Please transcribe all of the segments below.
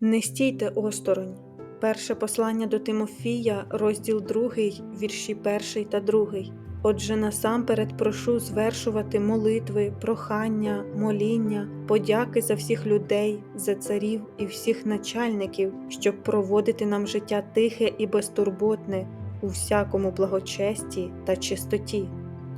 Не стійте осторонь. Перше послання до Тимофія, розділ 2, вірші 1 та 2. Отже, насамперед прошу звершувати молитви, прохання, моління, подяки за всіх людей, за царів і всіх начальників, щоб проводити нам життя тихе і безтурботне у всякому благочесті та чистоті.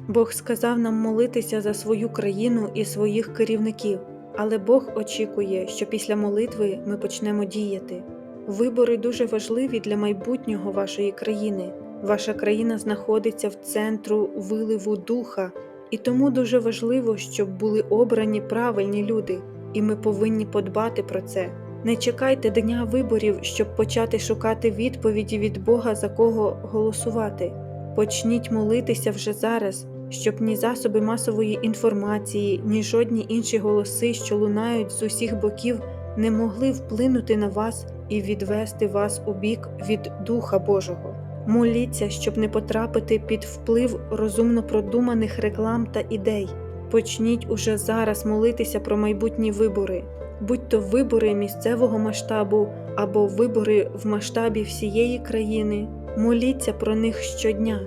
Бог сказав нам молитися за свою країну і своїх керівників, але Бог очікує, що після молитви ми почнемо діяти. Вибори дуже важливі для майбутнього вашої країни. Ваша країна знаходиться в центру виливу духа, і тому дуже важливо, щоб були обрані правильні люди, і ми повинні подбати про це. Не чекайте дня виборів, щоб почати шукати відповіді від Бога, за кого голосувати. Почніть молитися вже зараз, щоб ні засоби масової інформації, ні жодні інші голоси, що лунають з усіх боків, не могли вплинути на вас і відвести вас у бік від Духа Божого. Моліться, щоб не потрапити під вплив розумно продуманих реклам та ідей. Почніть уже зараз молитися про майбутні вибори, будь то вибори місцевого масштабу або вибори в масштабі всієї країни. Моліться про них щодня,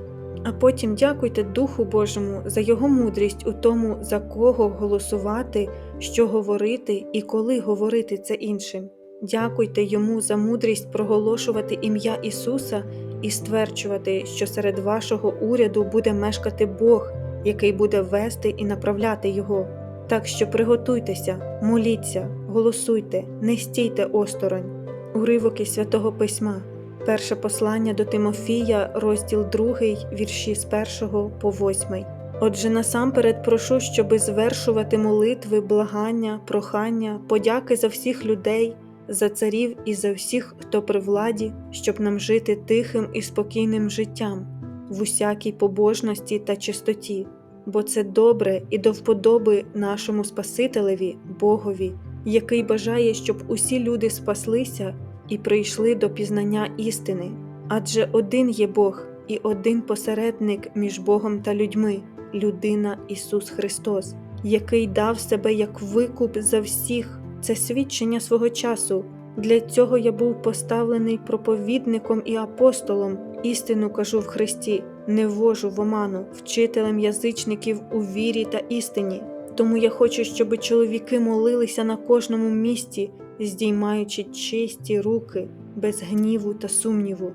а потім дякуйте Духу Божому за його мудрість у тому, за кого голосувати, що говорити і коли говорити це іншим. Дякуйте йому за мудрість проголошувати ім'я Ісуса і стверджувати, що серед вашого уряду буде мешкати Бог, який буде вести і направляти його. Так що приготуйтеся, моліться, голосуйте, не стійте осторонь. Уривок із святого письма. Перше послання до Тимофія, розділ 2, вірші з 1 по 8. Отже, насамперед прошу, щоби звершувати молитви, благання, прохання, подяки за всіх людей, за царів і за всіх, хто при владі, щоб нам жити тихим і спокійним життям, в усякій побожності та чистоті, бо це добре і до вподоби нашому Спасителеві, Богові, який бажає, щоб усі люди спаслися і прийшли до пізнання істини. Адже один є Бог і один посередник між Богом та людьми, людина Ісус Христос, який дав себе як викуп за всіх. Це свідчення свого часу. Для цього я був поставлений проповідником і апостолом. Істину кажу в Христі, не ввожу в оману, вчителем язичників у вірі та істині. Тому я хочу, щоб чоловіки молилися на кожному місці, здіймаючи чисті руки, без гніву та сумніву.